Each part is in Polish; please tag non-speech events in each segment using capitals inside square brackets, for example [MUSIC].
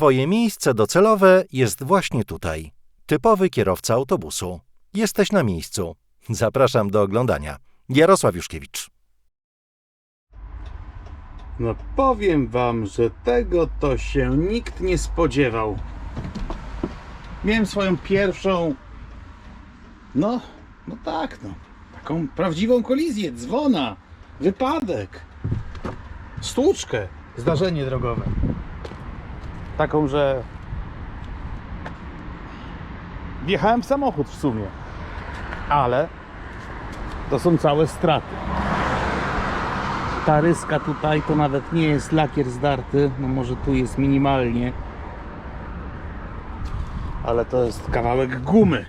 Twoje miejsce docelowe jest właśnie tutaj. Typowy kierowca autobusu. Jesteś na miejscu. Zapraszam do oglądania. Jarosław Juszkiewicz. No powiem wam, że tego to się nikt nie spodziewał. Miałem swoją pierwszą, no, no tak, no, taką prawdziwą kolizję, dzwona, wypadek, stłuczkę, zdarzenie drogowe. Taką, że wjechałem w samochód w sumie, ale to są całe straty. Ta ryska tutaj to nawet nie jest lakier zdarty, no może tu jest minimalnie, ale to jest kawałek gumy.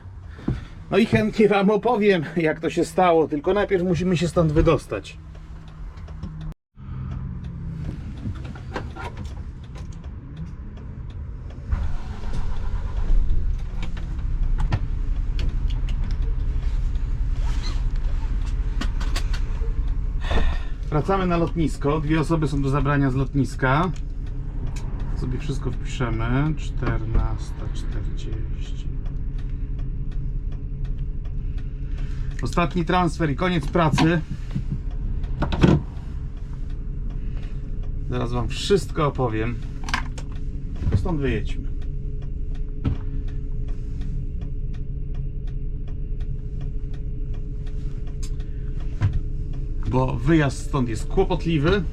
No i chętnie Wam opowiem, jak to się stało, tylko najpierw musimy się stąd wydostać. Wracamy na lotnisko. Dwie osoby są do zabrania z lotniska. Sobie wszystko wpiszemy. 14.40. Ostatni transfer i koniec pracy. Zaraz Wam wszystko opowiem. Stąd wyjedźmy. Bo wyjazd stąd jest kłopotliwy.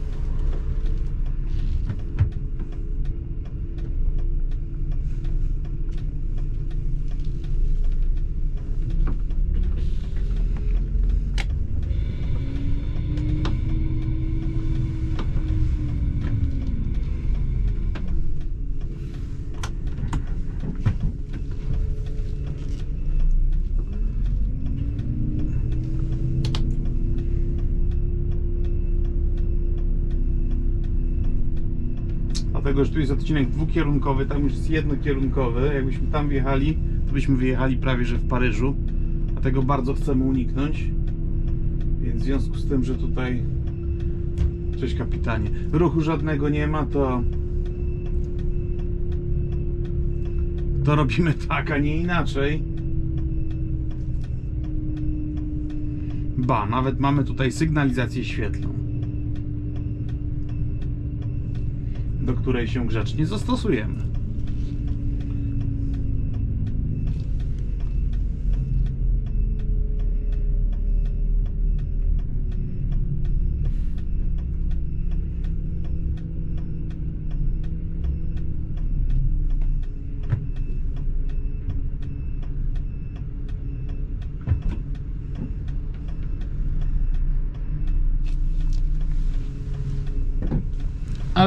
Dlatego, że tu jest odcinek dwukierunkowy, tam już jest jednokierunkowy. Jakbyśmy tam wjechali, to byśmy wyjechali prawie że w Paryżu. Dlatego bardzo chcemy uniknąć. Więc w związku z tym, że tutaj. Cześć kapitanie. Ruchu żadnego nie ma, to. To robimy tak, a nie inaczej. Ba, nawet mamy tutaj sygnalizację świetlną. Do której się grzecznie zastosujemy.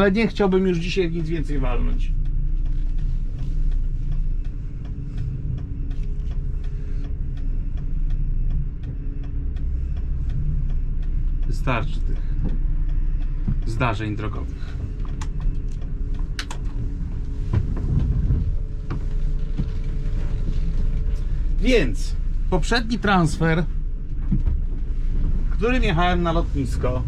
Ale nie chciałbym już dzisiaj nic więcej walnąć. Wystarczy tych zdarzeń drogowych. Więc poprzedni transfer, którym jechałem na lotnisko,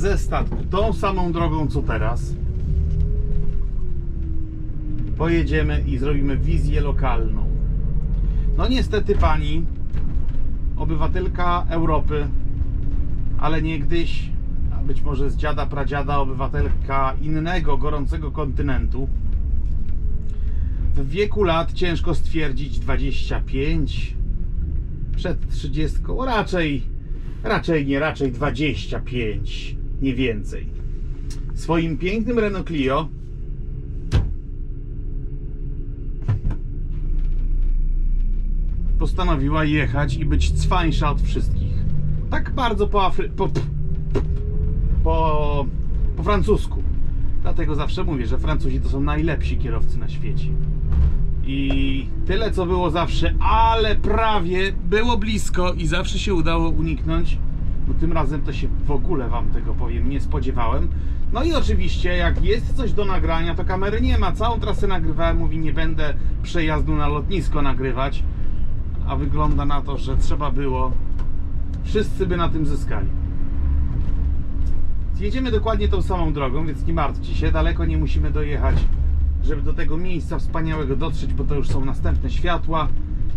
ze statku tą samą drogą co teraz. Pojedziemy i zrobimy wizję lokalną. No niestety pani, obywatelka Europy, ale niegdyś, a być może z dziada pradziada, obywatelka innego gorącego kontynentu, w wieku lat ciężko stwierdzić 25, przed 30, raczej, raczej nie, raczej 25 nie więcej. Swoim pięknym Renault Clio postanowiła jechać i być cwańsza od wszystkich. Tak bardzo po, Afry... po, po, po francusku. Dlatego zawsze mówię, że Francuzi to są najlepsi kierowcy na świecie. I tyle co było zawsze, ale prawie było blisko i zawsze się udało uniknąć bo tym razem to się w ogóle Wam tego powiem, nie spodziewałem. No i oczywiście, jak jest coś do nagrania, to kamery nie ma. Całą trasę nagrywałem, mówi, nie będę przejazdu na lotnisko nagrywać, a wygląda na to, że trzeba było. Wszyscy by na tym zyskali. Jedziemy dokładnie tą samą drogą, więc nie martwcie się, daleko nie musimy dojechać, żeby do tego miejsca wspaniałego dotrzeć, bo to już są następne światła.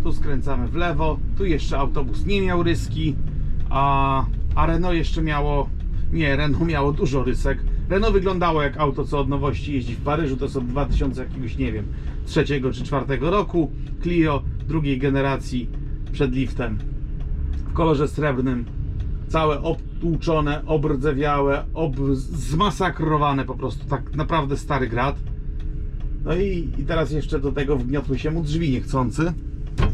Tu skręcamy w lewo, tu jeszcze autobus nie miał ryski, a, a Renault jeszcze miało, nie, Renault miało dużo rysek. Renault wyglądało jak auto, co od nowości jeździ w Paryżu, to są 2000 jakiegoś, nie wiem, trzeciego czy czwartego roku. Clio drugiej generacji przed liftem w kolorze srebrnym, całe obtłuczone, obrdzewiałe, ob... zmasakrowane po prostu, tak naprawdę stary grad. No i, i teraz jeszcze do tego wgniotły się mu drzwi niechcący,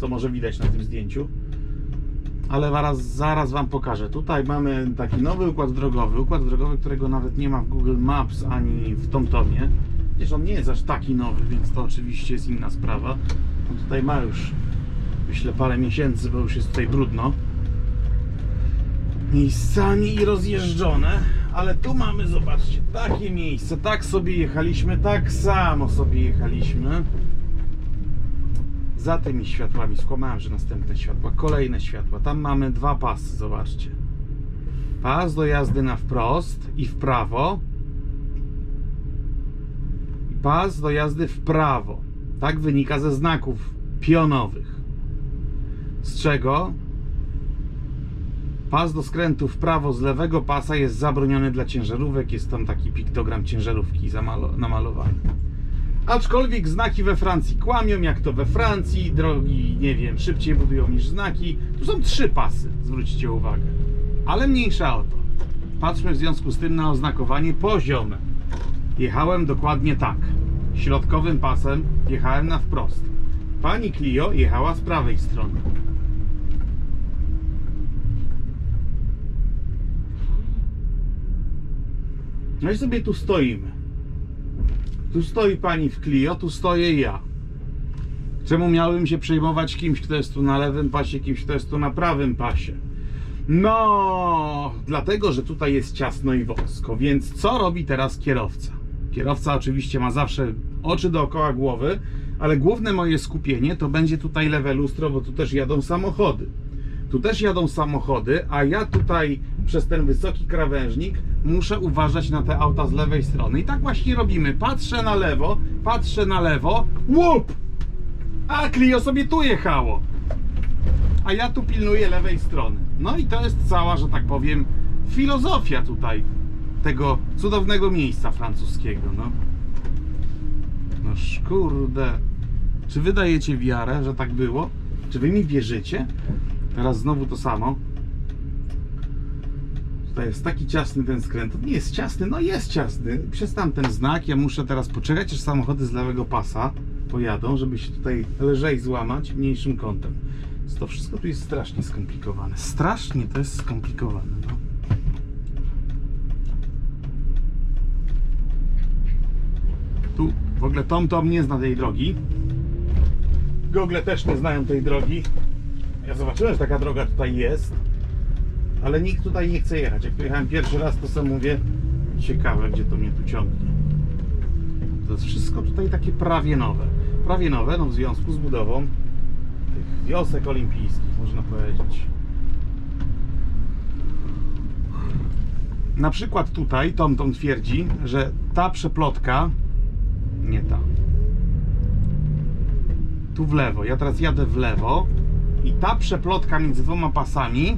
co może widać na tym zdjęciu. Ale zaraz, zaraz Wam pokażę. Tutaj mamy taki nowy układ drogowy, układ drogowy, którego nawet nie ma w Google Maps ani w TomTomie. Przecież on nie jest aż taki nowy, więc to oczywiście jest inna sprawa. On tutaj ma już, myślę, parę miesięcy, bo już jest tutaj brudno miejscami i rozjeżdżone, ale tu mamy, zobaczcie, takie miejsce, tak sobie jechaliśmy, tak samo sobie jechaliśmy. Za tymi światłami, skłamałem, że następne światła, kolejne światła, tam mamy dwa pasy, zobaczcie. Pas do jazdy na wprost i w prawo. I pas do jazdy w prawo. Tak wynika ze znaków pionowych. Z czego Pas do skrętu w prawo z lewego pasa jest zabroniony dla ciężarówek. Jest tam taki piktogram ciężarówki namalowany. Aczkolwiek znaki we Francji kłamią, jak to we Francji. Drogi, nie wiem, szybciej budują niż znaki. Tu są trzy pasy, zwróćcie uwagę. Ale mniejsza o to. Patrzmy w związku z tym na oznakowanie poziome. Jechałem dokładnie tak. Środkowym pasem jechałem na wprost. Pani Clio jechała z prawej strony. No i sobie tu stoimy. Tu stoi pani w Clio, tu stoję ja. Czemu miałbym się przejmować kimś, kto jest tu na lewym pasie, kimś, kto jest tu na prawym pasie? No, dlatego, że tutaj jest ciasno i wąsko. Więc co robi teraz kierowca? Kierowca oczywiście ma zawsze oczy dookoła głowy, ale główne moje skupienie to będzie tutaj lewe lustro, bo tu też jadą samochody. Tu też jadą samochody, a ja tutaj przez ten wysoki krawężnik muszę uważać na te auta z lewej strony. I tak właśnie robimy. Patrzę na lewo, patrzę na lewo, łup! A Clio sobie tu jechało. A ja tu pilnuję lewej strony. No i to jest cała, że tak powiem, filozofia tutaj tego cudownego miejsca francuskiego. No, no kurde. Czy wy dajecie wiarę, że tak było? Czy wy mi wierzycie? Teraz znowu to samo. Tutaj jest taki ciasny ten skręt. Nie jest ciasny, no jest ciasny. Przez tamten znak ja muszę teraz poczekać, aż samochody z lewego pasa pojadą, żeby się tutaj lżej złamać mniejszym kątem. Więc to wszystko tu jest strasznie skomplikowane. Strasznie to jest skomplikowane. No. Tu w ogóle Tom Tom nie zna tej drogi. Google też nie znają tej drogi. Ja zobaczyłem, że taka droga tutaj jest, ale nikt tutaj nie chce jechać. Jak tu jechałem pierwszy raz, to sobie mówię, ciekawe, gdzie to mnie tu ciągnie. To jest wszystko tutaj takie prawie nowe. Prawie nowe, no w związku z budową tych wiosek olimpijskich, można powiedzieć. Na przykład tutaj Tomtom twierdzi, że ta przeplotka, nie ta, tu w lewo. Ja teraz jadę w lewo i ta przeplotka między dwoma pasami,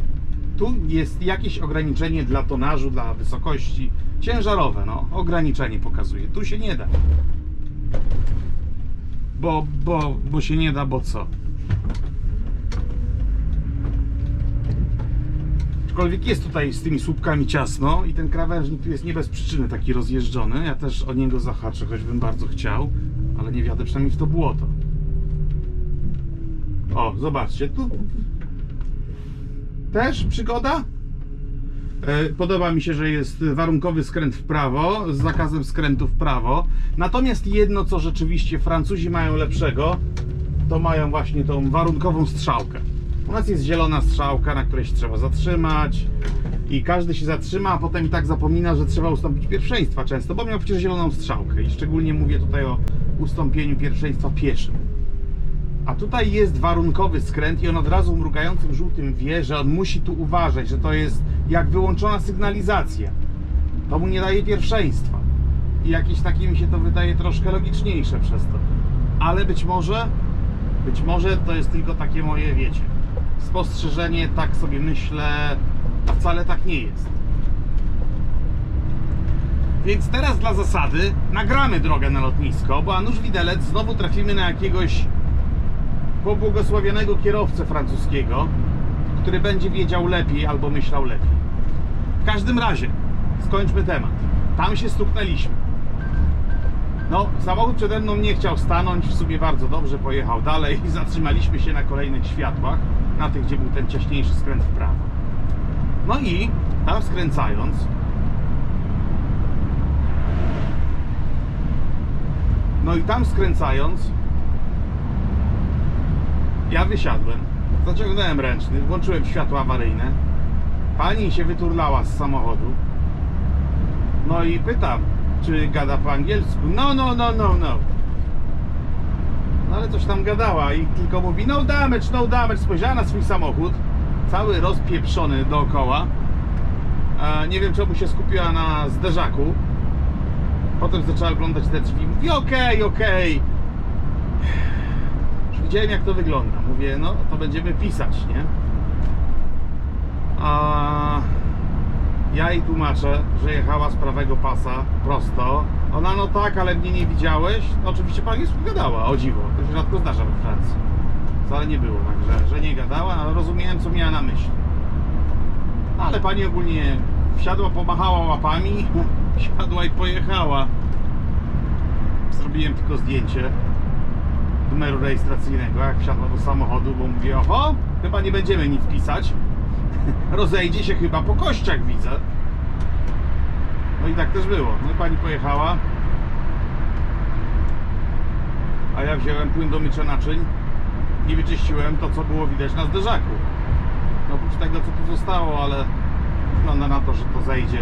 tu jest jakieś ograniczenie dla tonażu, dla wysokości. Ciężarowe, no, ograniczenie pokazuje. Tu się nie da. Bo, bo, bo się nie da, bo co? Aczkolwiek jest tutaj z tymi słupkami ciasno i ten krawężnik tu jest nie bez przyczyny taki rozjeżdżony. Ja też o niego zahaczę, choćbym bardzo chciał, ale nie wiadę przynajmniej w to błoto. O, zobaczcie, tu też przygoda. E, Podoba mi się, że jest warunkowy skręt w prawo z zakazem skrętu w prawo. Natomiast jedno, co rzeczywiście Francuzi mają lepszego, to mają właśnie tą warunkową strzałkę. U nas jest zielona strzałka, na której się trzeba zatrzymać i każdy się zatrzyma, a potem i tak zapomina, że trzeba ustąpić pierwszeństwa często, bo miał przecież zieloną strzałkę i szczególnie mówię tutaj o ustąpieniu pierwszeństwa pieszym. A tutaj jest warunkowy skręt i on od razu mrugającym żółtym wie, że on musi tu uważać, że to jest jak wyłączona sygnalizacja. to mu nie daje pierwszeństwa. I jakieś takie mi się to wydaje troszkę logiczniejsze przez to. Ale być może, być może to jest tylko takie moje, wiecie, spostrzeżenie, tak sobie myślę, a wcale tak nie jest. Więc teraz dla zasady nagramy drogę na lotnisko, bo a nuż widelec znowu trafimy na jakiegoś pobłogosławionego kierowcę francuskiego, który będzie wiedział lepiej albo myślał lepiej. W każdym razie, skończmy temat. Tam się stuknęliśmy. No, samochód przede mną nie chciał stanąć, w sumie bardzo dobrze pojechał dalej i zatrzymaliśmy się na kolejnych światłach, na tych, gdzie był ten ciaśniejszy skręt w prawo. No i tam skręcając, no i tam skręcając, ja wysiadłem, zaciągnąłem ręczny, włączyłem światła awaryjne. Pani się wyturlała z samochodu. No i pytam, czy gada po angielsku. No, no, no, no, no. No ale coś tam gadała i tylko mówi no damage, no damage. Spojrzała na swój samochód, cały rozpieprzony dookoła. E, nie wiem czemu się skupiła na zderzaku. Potem zaczęła oglądać te drzwi. Mówi okej, okej. Już widziałem jak to wygląda. Mówię, no to będziemy pisać, nie? A ja jej tłumaczę, że jechała z prawego pasa prosto. Ona, no tak, ale mnie nie widziałeś. Oczywiście pani gadała, o dziwo. To się rzadko zdarza we Francji. Wcale nie było, także, że nie gadała, ale rozumiałem, co miała na myśli. No, ale pani ogólnie wsiadła, pomachała łapami, [LAUGHS] wsiadła i pojechała. Zrobiłem tylko zdjęcie numeru rejestracyjnego, jak wsiadła do samochodu, bo mówię, oho, chyba nie będziemy nic pisać. [LAUGHS] Rozejdzie się chyba po kościach, widzę. No i tak też było. No i pani pojechała. A ja wziąłem płyn do mycia naczyń i wyczyściłem to, co było widać na zderzaku. No oprócz tego, co tu zostało, ale wygląda na to, że to zejdzie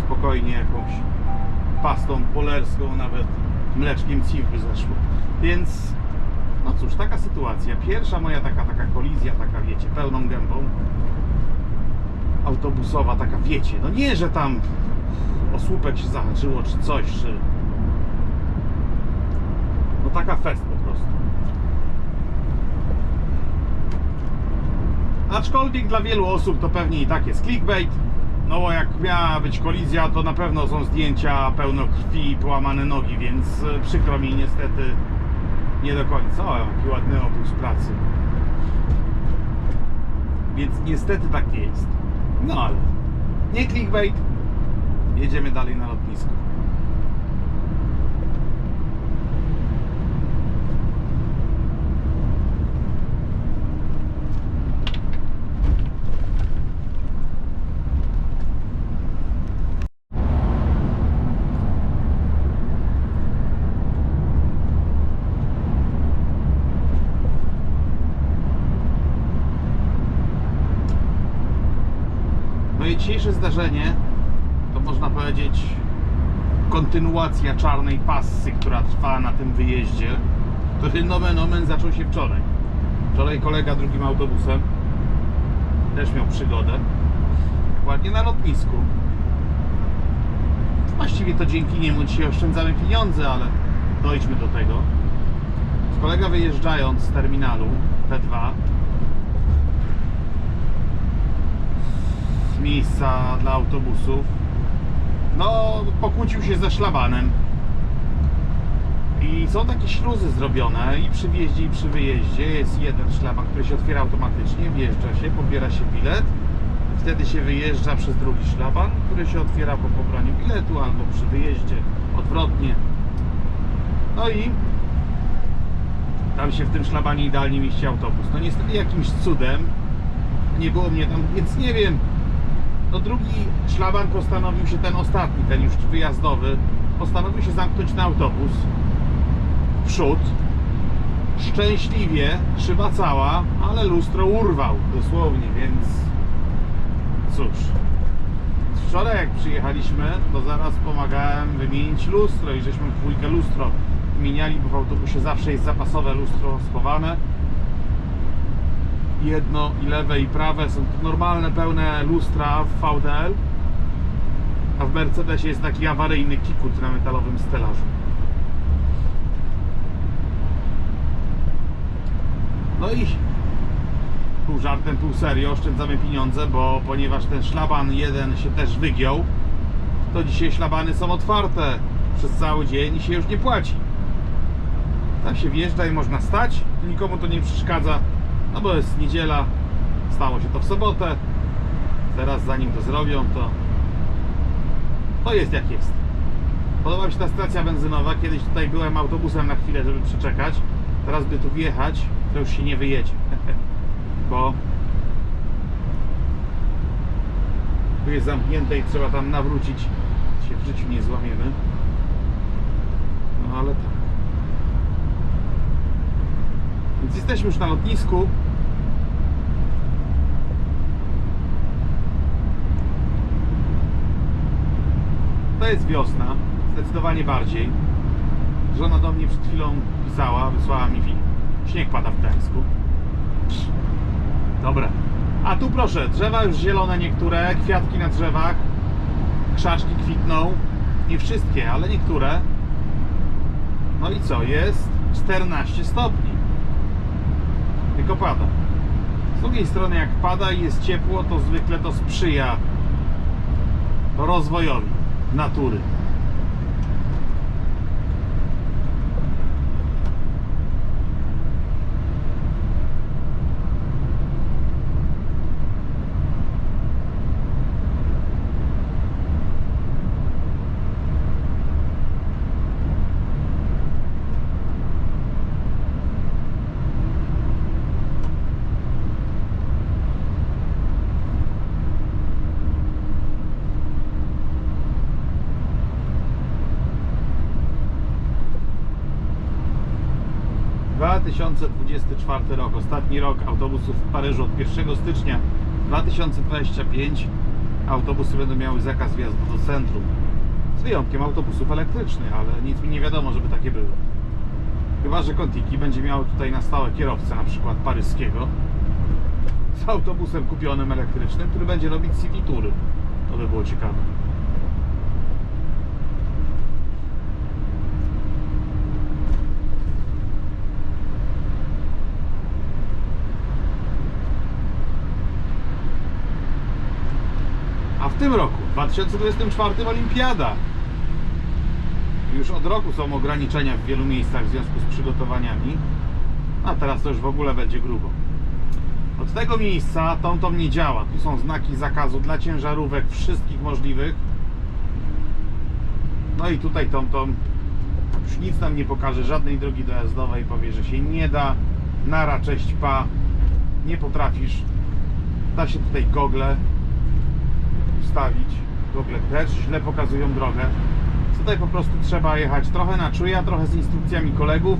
spokojnie jakąś pastą polerską, nawet mleczkiem CIF by zeszło. Więc no cóż, taka sytuacja. Pierwsza moja taka, taka kolizja, taka wiecie, pełną gębą autobusowa, taka wiecie, no nie, że tam o słupek się zahaczyło, czy coś, czy no taka fest po prostu. Aczkolwiek dla wielu osób to pewnie i tak jest clickbait. No bo jak miała być kolizja, to na pewno są zdjęcia pełno krwi i połamane nogi, więc e, przykro mi niestety nie do końca. O, jaki ładny obóz pracy. Więc niestety tak nie jest. No ale nie clickbait. Jedziemy dalej na lotnisko. No i dzisiejsze zdarzenie to można powiedzieć kontynuacja czarnej passy, która trwa na tym wyjeździe, który nomen omen zaczął się wczoraj. Wczoraj kolega drugim autobusem też miał przygodę. Ładnie na lotnisku. Właściwie to dzięki niemu dzisiaj oszczędzamy pieniądze, ale dojdźmy do tego. Kolega wyjeżdżając z terminalu P2 miejsca dla autobusów. No, pokłócił się ze szlabanem. I są takie śluzy zrobione i przy wjeździe i przy wyjeździe. Jest jeden szlaban, który się otwiera automatycznie, wjeżdża się, pobiera się bilet. Wtedy się wyjeżdża przez drugi szlaban, który się otwiera po pobraniu biletu albo przy wyjeździe odwrotnie. No i tam się w tym szlabanie idealnie mieści autobus. No niestety jakimś cudem nie było mnie tam, więc nie wiem. No drugi szlaban postanowił się, ten ostatni, ten już wyjazdowy, postanowił się zamknąć na autobus w przód. Szczęśliwie, szyba cała, ale lustro urwał dosłownie, więc cóż. Wczoraj jak przyjechaliśmy, to zaraz pomagałem wymienić lustro i żeśmy dwójkę lustro wymieniali, bo w autobusie zawsze jest zapasowe lustro schowane jedno i lewe i prawe są normalne, pełne lustra w VDL A w Mercedesie jest taki awaryjny kikut na metalowym stelażu. No i pół żartem, pół serio oszczędzamy pieniądze, bo ponieważ ten szlaban jeden się też wygiął, to dzisiaj szlabany są otwarte przez cały dzień i się już nie płaci. Tam się wjeżdża i można stać, nikomu to nie przeszkadza, no bo jest niedziela, stało się to w sobotę, teraz zanim to zrobią, to to jest jak jest. Podoba mi się ta stacja benzynowa, kiedyś tutaj byłem autobusem na chwilę, żeby przeczekać, teraz by tu wjechać, to już się nie wyjedzie, [LAUGHS] bo tu jest zamknięte i trzeba tam nawrócić, się w życiu nie złamiemy. No ale tak. Więc jesteśmy już na lotnisku. To jest wiosna, zdecydowanie bardziej. Żona do mnie przed chwilą pisała, wysłała mi film. Śnieg pada w Gdańsku. Dobra. A tu proszę, drzewa już zielone niektóre, kwiatki na drzewach, krzaczki kwitną. Nie wszystkie, ale niektóre. No i co? Jest 14 stopni. Tylko pada. Z drugiej strony, jak pada i jest ciepło, to zwykle to sprzyja rozwojowi natury. - 2024 rok, ostatni rok autobusów w Paryżu od 1 stycznia 2025 autobusy będą miały zakaz wjazdu do centrum. Z wyjątkiem autobusów elektrycznych, ale nic mi nie wiadomo, żeby takie były. Chyba, że Contiki będzie miało tutaj na stałe kierowcę, na przykład paryskiego, z autobusem kupionym elektrycznym, który będzie robić city tury. To by było ciekawe. W tym roku, w 2024 Olimpiada. Już od roku są ograniczenia w wielu miejscach w związku z przygotowaniami. A teraz to już w ogóle będzie grubo. Od tego miejsca TomTom nie działa. Tu są znaki zakazu dla ciężarówek wszystkich możliwych. No i tutaj TomTom już nic nam nie pokaże, żadnej drogi dojazdowej. Powie, że się nie da. Nara, cześć, pa. Nie potrafisz. Da się tutaj gogle ustawić. Google też źle pokazują drogę. Tutaj po prostu trzeba jechać trochę na czuja, trochę z instrukcjami kolegów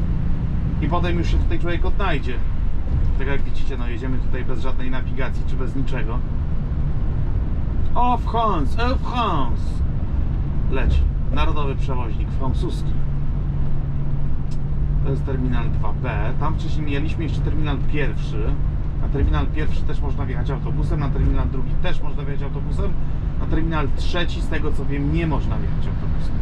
i potem już się tutaj człowiek odnajdzie. Tak jak widzicie, no jedziemy tutaj bez żadnej nawigacji czy bez niczego. O France, o France! Leci. Narodowy przewoźnik francuski. To jest terminal 2B. Tam wcześniej mieliśmy jeszcze terminal pierwszy. Na terminal pierwszy też można wjechać autobusem, na terminal drugi też można wjechać autobusem, na terminal trzeci, z tego co wiem, nie można wjechać autobusem.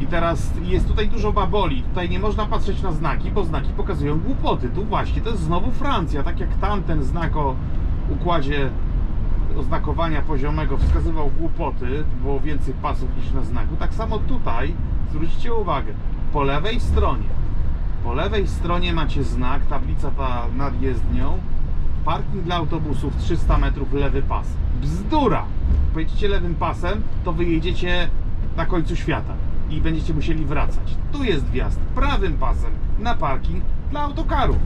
I teraz jest tutaj dużo baboli. Tutaj nie można patrzeć na znaki, bo znaki pokazują głupoty. Tu właśnie to jest znowu Francja. Tak jak tamten znak o układzie oznakowania poziomego wskazywał głupoty, było więcej pasów niż na znaku. Tak samo tutaj, zwróćcie uwagę, po lewej stronie po lewej stronie macie znak, tablica ta nad jezdnią. Parking dla autobusów 300 metrów lewy pas. Bzdura! Pojedziecie lewym pasem, to wyjedziecie na końcu świata i będziecie musieli wracać. Tu jest wjazd prawym pasem na parking dla autokarów.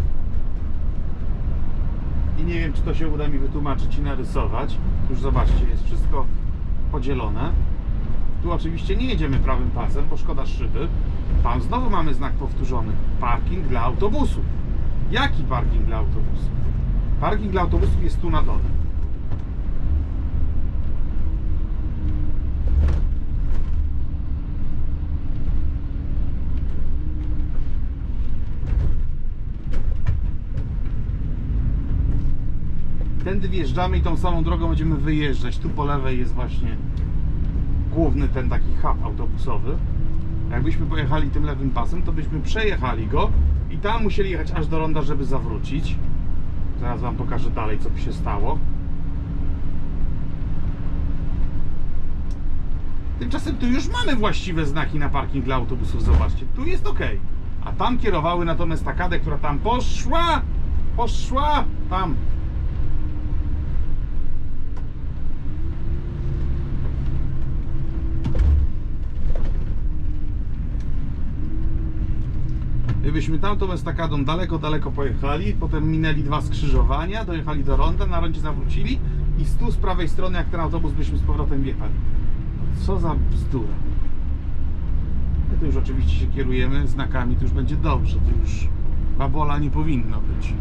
I nie wiem, czy to się uda mi wytłumaczyć i narysować. Już zobaczcie, jest wszystko podzielone. Tu oczywiście nie jedziemy prawym pasem, bo szkoda szyby. Tam znowu mamy znak powtórzony. Parking dla autobusów. Jaki parking dla autobusów? Parking dla autobusów jest tu na dole. Tędy wjeżdżamy i tą samą drogą będziemy wyjeżdżać. Tu po lewej jest właśnie główny ten taki hub autobusowy. Jakbyśmy pojechali tym lewym pasem, to byśmy przejechali go i tam musieli jechać aż do ronda, żeby zawrócić. Zaraz Wam pokażę dalej, co by się stało. Tymczasem tu już mamy właściwe znaki na parking dla autobusów, zobaczcie, tu jest ok. A tam kierowały natomiast takadę, która tam poszła, poszła, tam. Gdybyśmy tamtą estakadą daleko, daleko pojechali, potem minęli dwa skrzyżowania, dojechali do ronda, na rondzie zawrócili i z tu z prawej strony, jak ten autobus byśmy z powrotem wjechali. No co za bzdura. My tu już oczywiście się kierujemy znakami, to już będzie dobrze, to już babola nie powinno być.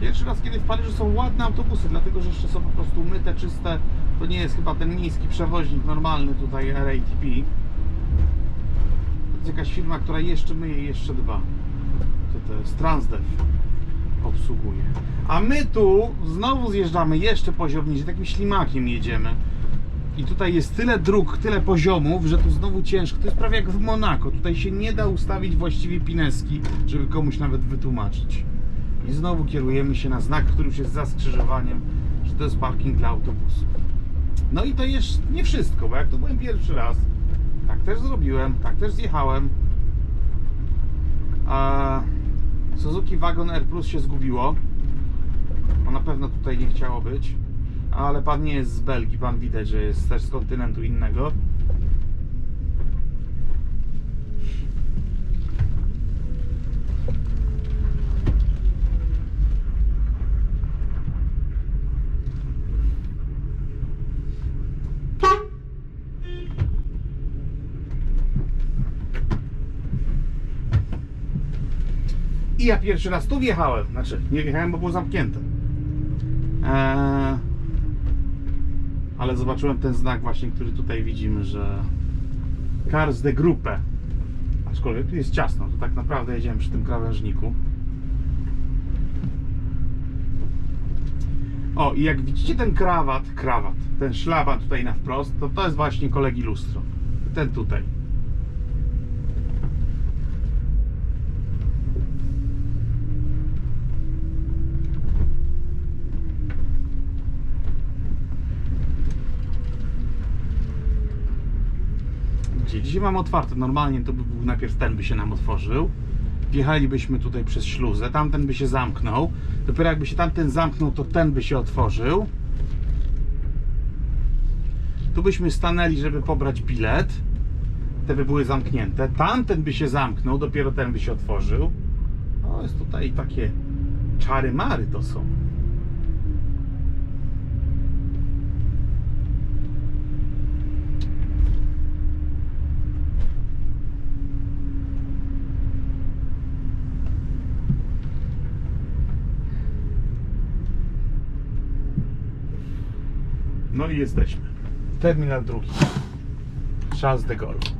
Pierwszy raz, kiedy w Paryżu są ładne autobusy, dlatego że jeszcze są po prostu myte, czyste. To nie jest chyba ten miejski przewoźnik normalny tutaj RATP. To jest jakaś firma, która jeszcze myje jeszcze dba. To, to jest Transdev obsługuje. A my tu znowu zjeżdżamy jeszcze poziom niżej, takim ślimakiem jedziemy. I tutaj jest tyle dróg, tyle poziomów, że tu znowu ciężko. To jest prawie jak w Monako. Tutaj się nie da ustawić właściwie pineski, żeby komuś nawet wytłumaczyć. I znowu kierujemy się na znak, który już jest za skrzyżowaniem, że to jest parking dla autobusów. No i to jest nie wszystko, bo jak tu byłem pierwszy raz, tak też zrobiłem, tak też zjechałem. A Suzuki Wagon R Plus się zgubiło. On na pewno tutaj nie chciało być. Ale pan nie jest z Belgii, pan widać, że jest też z kontynentu innego. I ja pierwszy raz tu wjechałem. Znaczy, nie wjechałem, bo było zamknięte. Eee, ale zobaczyłem ten znak właśnie, który tutaj widzimy, że Cars de Gruppe. Aczkolwiek tu jest ciasno, to tak naprawdę jedziemy przy tym krawężniku. O, i jak widzicie ten krawat, krawat, ten szlaban tutaj na wprost, to to jest właśnie kolegi lustro. Ten tutaj. Gdzie? Dzisiaj mam otwarte. Normalnie to by był najpierw ten by się nam otworzył. Wjechalibyśmy tutaj przez śluzę, tamten by się zamknął. Dopiero jakby się tamten zamknął, to ten by się otworzył. Tu byśmy stanęli, żeby pobrać bilet. Te by były zamknięte. Tamten by się zamknął, dopiero ten by się otworzył. O, jest tutaj takie czary mary to są. No i jesteśmy. Terminal drugi. Charles de Gaulle.